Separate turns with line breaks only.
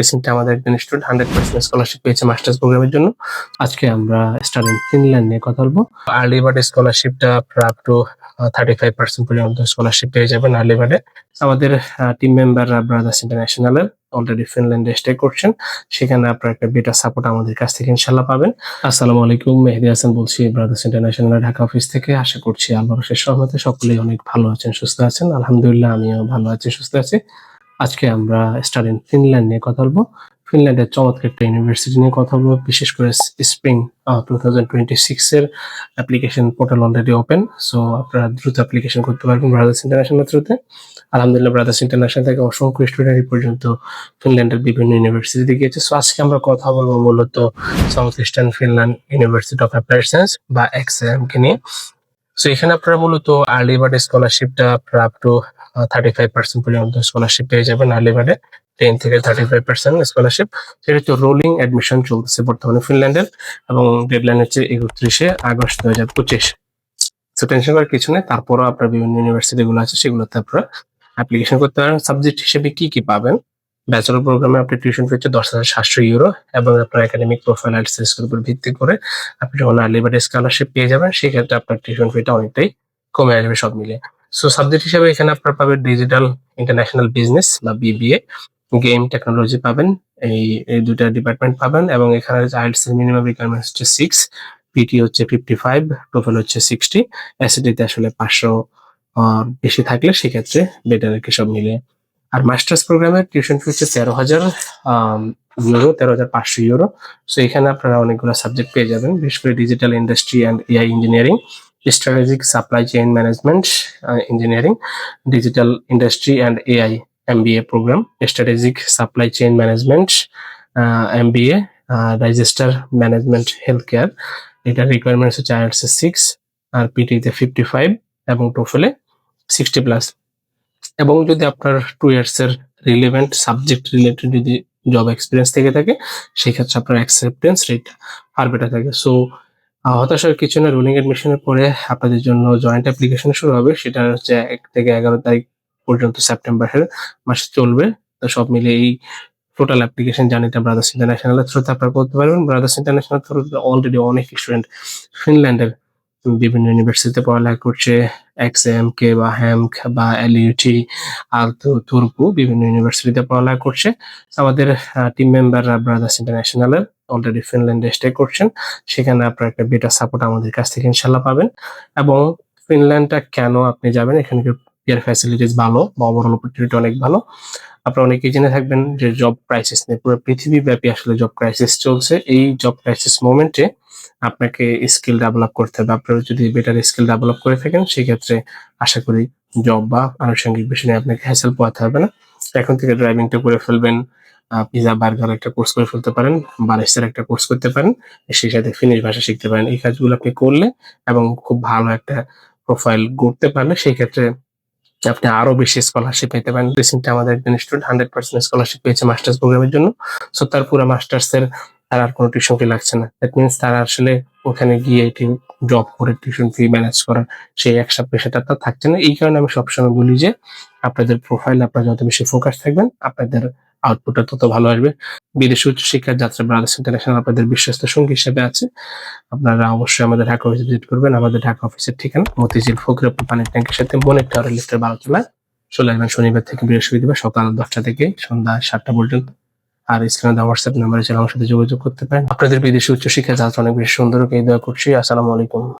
Recently আমাদের একজন student hundred percent scholarship পেয়েছে মাস্টার্স প্রোগ্রামের জন্য। আজকে আমরা স্টাডি ফিনল্যান্ড নিয়ে কথা বলব। Early bird স্কলারশিপটা up to thirty five percent পর্যন্ত স্কলারশিপ পেয়ে যাবেন আর্লি বার্ডে আমাদের টিম মেম্বাররা ব্রাদার্স ইন্টারন্যাশনালের অলরেডি ফিনল্যান্ডে স্টে করছেন। সেখানে আপনার একটা বেটার সাপোর্ট আমাদের কাছ থেকে ইনশাল্লাহ পাবেন। আসসালামু আলাইকুম, মেহেদি হাসান বলছি ব্রাদার্স ইন্টারন্যাশনাল ঢাকা অফিস থেকে। আশা করছি আল্লাহর শেষ সহমতে সকলেই অনেক ভালো আছেন, সুস্থ আছেন। আলহামদুলিল্লাহ, আমিও ভালো আছি, সুস্থ আছি। আজকে আমরা স্টাডি ফিনল্যান্ড নিয়ে কথা বলব। ফিনল্যান্ডের চমৎকার একটা ইউনিভার্সিটি নিয়ে কথা বলব, বিশেষ করে spring two thousand twenty six এর application portal already open so আপনারা দ্রুত অ্যাপ্লিকেশন করতে পারবেন ব্রাদার্স ইন্টারন্যাশনাল থ্রুতে আলহামদুলিল্লাহ ব্রাদার্স ইন্টারন্যাশনাল থেকে অসংখ্য স্টুডেন্ট পর্যন্ত ফিনল্যান্ডের বিভিন্ন ইউনিভার্সিটিতে গিয়েছে। সো আজকে আমরা কথা বলব মূলত south eastern Finland university of applied science বা এক্সএম কে নিয়ে। সো এখানে আপনারা মূলত আর্লি বার্ড স্কলারশিপটা আপনারা up to thirty five percent পর্যন্ত স্কলারশিপ পেয়ে যাবেন আর্লি বার্ডে টেন থেকে থার্টি ফাইভ পার্সেন্ট স্কলারশিপ সেটা হচ্ছে রোলিং অ্যাডমিশন চলতেছে বর্তমানে ফিনল্যান্ডের এবং ডেডলাইন হচ্ছে একত্রিশে আগস্ট দু হাজার পঁচিশ। সো টেনশন করার কিছু নেই, তারপরও আপনার বিভিন্ন ইউনিভার্সিটি গুলো আছে, সেগুলোতে আপনারা অ্যাপ্লিকেশন করতে পারেন। সাবজেক্ট হিসেবে কি কি পাবেন? ব্যাচেলর প্রোগ্রামে আপনি টিউশন ফি দশ হাজার সাতশো ইউরো এবং আপনার একাডেমিক প্রোফাইল আর স্কিলের উপর ভিত্তি করে আপনি যখন আর্লি বার্ড স্কলারশিপ পেয়ে যাবেন, সেক্ষেত্রে আপনার টিউশন ফিটা অনেকটাই কমে আসবে সব মিলে সো সাবজেক্ট হিসেবে এখানে আপনার পাবেন ডিজিটাল ইন্টারন্যাশনাল বিজনেস বা বিবিএ গেম টেকনোলজি পাবেন, এই এই দুটা ডিপার্টমেন্ট পাবেন এবং এখানে আইএলটিএস এর মিনিমাম রিকোয়ারমেন্টস হচ্ছে সিক্স পিটি হচ্ছে ফিফটি ফাইভ টোফেল হচ্ছে সিক্সটি এসিডিতে আসলে পাঁচশো বেশি থাকলে সেক্ষেত্রে বেটার আর কি সব মিলে আর মাস্টার্স প্রোগ্রামের টিউশন ফি হচ্ছে তেরো হাজার ইউরো তেরো হাজার পাঁচশো ইউরো সো এখানে আপনারা অনেকগুলো সাবজেক্ট পেয়ে যাবেন, বিশেষ করে digital industry and AI engineering strategic supply chain management engineering digital industry and AI MBA program strategic supply chain management MBA register management health care এটার রিকোয়ারমেন্টস হচ্ছে আইএলস সিক্স আর পিটিতে ফিফটি ফাইভ এবং টোফেলে সিক্সটি প্লাস এবং যদি আপনার two years এর রিলেভেন্ট সাবজেক্ট রিলেটেড যদি জব এক্সপিরিয়েন্স থেকে থাকে, সেক্ষেত্রে আপনার অ্যাকসেপ্টেন্স রেট আর বেটার থাকে। সো হতাশার কিছু না রুলিং এডমিশনের পরে আপনাদের জন্য জয়েন্ট অ্যাপ্লিকেশন শুরু হবে। সেটা হচ্ছে এক থেকে এগারো তারিখ পর্যন্ত সেপ্টেম্বরের মাসে চলবে। তো সব মিলে এই টোটাল অ্যাপ্লিকেশন জার্নিটা ব্রাদার্স ইন্টারন্যাশনালের থ্রুতে আপনারা করতে পারবেন। ব্রাদার্স ইন্টারন্যাশনাল থ্রুতে অলরেডি অনেক স্টুডেন্ট ফিনল্যান্ডের বিভিন্ন ইউনিভার্সিটিতে পড়ালেখা করছে এক্স এম কে বা হ্যামক বা এলইউটি আর তুর্কু বিভিন্ন ইউনিভার্সিটিতে পড়ালেখা করছে। আমাদের টিম মেম্বাররা ব্রাদার্স ইন্টারন্যাশনালের অলরেডি ফিনল্যান্ডে স্টে করছেন। সেখানে আপনার একটা বেটার সাপোর্ট আমাদের কাছ থেকে ইনশাল্লাহ পাবেন। এবং ফিনল্যান্ডটা কেন আপনি যাবেন? এখানে পিয়ার ফ্যাসিলিটিস ভালো, বা ওভারঅল অপরচুনিটি অনেক ভালো। আপনারা অনেকেই জেনে থাকবেন যে জব ক্রাইসিস নিয়ে পুরো পৃথিবী ব্যাপী আসলে জব ক্রাইসিস চলছে। এই জব ক্রাইসিস মোমেন্টে আপনাকে স্কিল ডেভেলপ করতে হবে। আপনারা যদি বেটার স্কিল ডেভেলপ করে থাকেন, সেক্ষেত্রে আশা করি জব বা আনুষঙ্গিক বিষয় নিয়ে আপনাকে হ্যাসেল পোয়াতে হবে না। এখন থেকে ড্রাইভিংটা করে ফেলবেন পিজা বার্গার একটা কোর্স করে ফেলতে পারেন বারিস্টার একটা কোর্স করতে পারেন, সেই সাথে ফিনিশ ভাষা শিখতে পারেন। এই কাজগুলো আপনি করলে এবং খুব ভালো একটা প্রোফাইল গড়তে পারলে সেই ক্ষেত্রে আপনি আরও বেশি স্কলারশিপ পেতে পারেন। রিসেন্টলি আমাদের একজন স্টুডেন্ট হান্ড্রেড পার্সেন্ট স্কলারশিপ পেয়েছে মাস্টার্স প্রোগ্রামের জন্য। সো তার পুরো মাস্টার্স এর তার আর কোনো টিউশন ফি লাগছে না। দ্যাট মিনস তার আসলে ওখানে গিয়ে জব করে টিউশন ফি ম্যানেজ করার সেই একসা পেশাটা তার থাকছে না। এই কারণে আমি সবসময় বলি যে, আপনাদের প্রোফাইল আপনারা যত বেশি ফোকাস থাকবেন, আপনাদের আউটপুটটা তত ভালো আসবে। বিদেশি উচ্চশিক্ষার যাত্রা ব্রাদার্স ইন্টারন্যাশনাল আপনাদের বিশ্বস্ত সঙ্গী হিসেবে আছে। আপনারা অবশ্যই আমাদের ঢাকা অফিসে ভিজিট করবেন। আমাদের ঢাকা অফিসের ঠিকানা মতিঝিল ফকিরপুর পানির ট্যাঙ্কের সাথে মনের টাওয়ার লিফটের বারোতলায়। চলে আসবেন শনিবার থেকে বৃহস্পতিবার সকাল দশটা থেকে সন্ধ্যা সাতটা পর্যন্ত। আর দেওয়া হোয়াটসঅ্যাপ নাম্বারে ছিল আমার সাথে যোগাযোগ করতে পারেন। আপনাদের বিদেশি উচ্চশিক্ষা যাত্রা অনেক বেশি সুন্দর। এই দোয়া করছি। আসসালামু আলাইকুম।